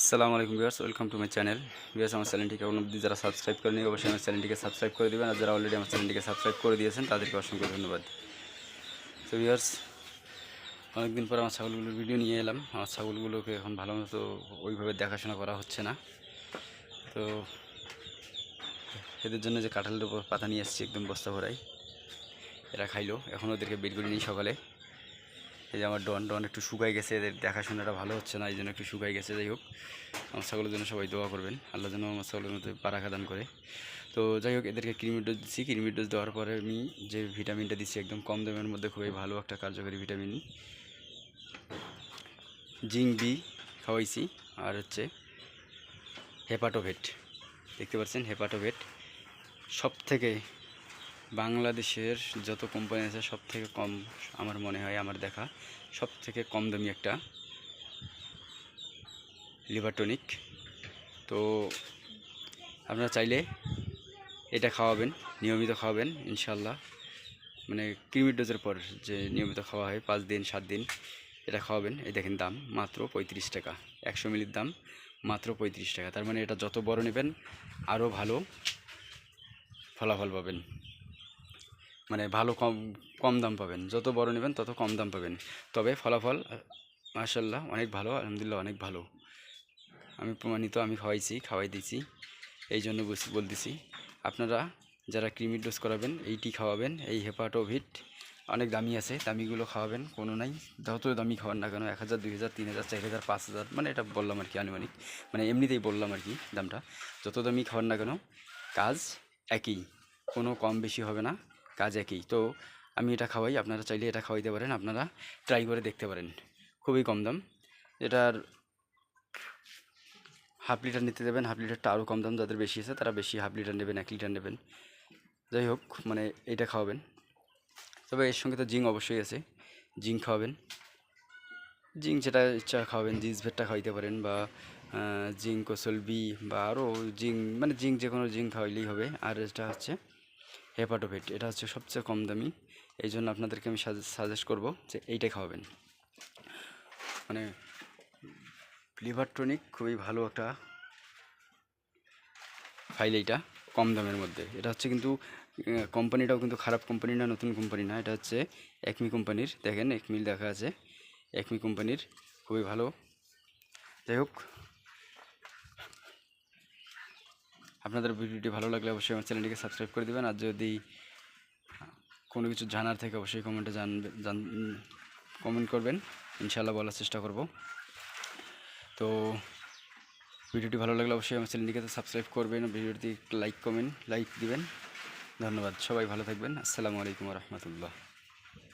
আসসালামু আলাইকুম viewers, welcome to my channel. Viewers, আমার চ্যানেলটিকে অবধি যারা সাবস্ক্রাইব করেনি অবশ্যই আমার চ্যানেলটিকে সাবস্ক্রাইব করে দেবেন, আর যারা অলরেডি আমার চ্যানেলটিকে সাবস্ক্রাইব করে দিয়েছেন, তাদেরকে অসংখ্য ধন্যবাদ। তো ভিউয়ার্স, অনেকদিন পর আমার ছাগলগুলোর ভিডিও নিয়ে এলাম। আমার ছাগলগুলোকে এখন ভালো মতো ওইভাবে দেখাশোনা করা হচ্ছে না। তো, এদের জন্য যে কাঁঠালের উপর পাতা নিয়ে এসেছি, একদম বস্তা ভরাই, এরা খাইলো। এখন ওদেরকে বের করে নিই সকালে। এই যে আমার ডন ডন একটু শুকাই গেছে, এদের দেখাশোনাটা ভালো হচ্ছে না, এই জন্য একটু শুকাই গেছে। যাই হোক আমার ছাগলের জন্য সবাই দোয়া করবেন। আল্লাহ যেন আমার ছাগলের মধ্যে পারাখা দান করে। তো যাই হোক, এদেরকে ক্রিমি ডোজ দিচ্ছি ক্রিমি ডোজ দেওয়ার পরে আমি যে ভিটামিনটা দিচ্ছি একদম কম দামের মধ্যে খুবই ভালো একটা কার্যকরী ভিটামিন জিঙ্ক বি খাওয়াইছি। আর হচ্ছে হেপাটোভেট। দেখতে পাচ্ছেন, হেপাটোভেট সব থেকে বাংলাদেশের যত কোম্পানি আছে সব থেকে কম আমার মনে হয়, আমার দেখা সব থেকে কম দামি একটা লিভারটনিক তো আপনারা চাইলে এটা খাওয়াবেন, নিয়মিত খাওয়াবেন, ইনশাল্লাহ। মানে ক্রিমির ডোজের পর যে নিয়মিত খাওয়া হয়, পাঁচ দিন, সাত দিন, এটা খাওয়াবেন। এই দেখেন দাম, মাত্র পঁয়ত্রিশ টাকা। একশো মিলির দাম, মাত্র পঁয়ত্রিশ টাকা। তার মানে এটা যত বড় নেবেন, আরও ভালো ফলাফল পাবেন। মানে ভালো কম কম দাম পাবেন। যত বড় নেবেন তত কম দাম পাবেন। তবে ফলাফল মার্শাল্লাহ অনেক ভালো, আলহামদুলিল্লাহ অনেক ভালো। আমি প্রমাণিত, আমি খাওয়াইছি, খাওয়াই দিয়েছি। এই জন্য বলতেছি, আপনারা যারা ক্রিমির ডোজ করাবেন, এইটি খাওয়াবেন, এই হেপাটোভিট, অনেক দামি আছে, দামিগুলো খাওয়াবেন, কোনো নাই। যত দামি খাওয়ান না কেন, এক হাজার, দুই হাজার, তিন হাজার, চার হাজার, পাঁচ হাজার মানে এটা বললাম আর কি আনুমানিক। মানে এমনিতেই বললাম আর কি দামটা। যত দামি খাওয়ান না কেন, কাজ একই, কোনো কম বেশি হবে না। কাজ একই। তো আমি এটা খাওয়াই, আপনারা চাইলে এটা খাওয়াইতে পারেন, আপনারা ট্রাই করে দেখতে পারেন। খুবই কম দাম। এটার হাফ লিটার নিতে দেবেন হাফ লিটারটা আরও কম দাম, যাদের বেশি আছে তারা বেশি হাফ লিটার নেবেন, এক লিটার নেবেন। যাই হোক মানে এটা খাওয়াবেন। তবে এর সঙ্গে তো জিঙ্ক অবশ্যই আছে। জিঙ্ক খাওয়াবেন। জিঙ্ক যেটা ইচ্ছা খাওয়াবেন জিন্স ভেটটা খাওয়াইতে পারেন বা জিঙ্ক কোসল বি বা আরও জিঙ্ক মানে জিঙ্ক যে কোনো জিঙ্ক খাওয়াইলেই হবে। আর এটা হচ্ছে হেপাটোভেট এটা হচ্ছে সবচেয়ে কম দামি। এই জন্য আপনাদেরকে আমি সাজেস্ট করব যে এইটা খাওয়াবেন। মানে লিভার টনিক খুবই ভালো একটা ফাইল এইটা, কম দামের মধ্যে। এটা হচ্ছে কিন্তু কোম্পানিটাও কিন্তু খারাপ কোম্পানি না, নতুন কোম্পানি না, এটা হচ্ছে একমি কোম্পানির। দেখেন, একমিল দেখা আছে। একমি কোম্পানির, খুবই ভালো। যাই হোক আপনাদের ভিডিওটি ভালো লাগলে অবশ্যই আমার চ্যানেলটিকে সাবস্ক্রাইব করে দেবেন। আর যদি কোনো কিছু জানার থেকে অবশ্যই কমেন্টে জান কমেন্ট করবেন। ইনশাল্লাহ বলার চেষ্টা করব। তো ভিডিওটি ভালো লাগলে অবশ্যই আমার চ্যানেলটিকে সাবস্ক্রাইব করবেন। ভিডিওটি লাইক কমেন্ট লাইক দিবেন। ধন্যবাদ। সবাই ভালো থাকবেন। আসসালামু আলাইকুম রহমতুল্লাহ।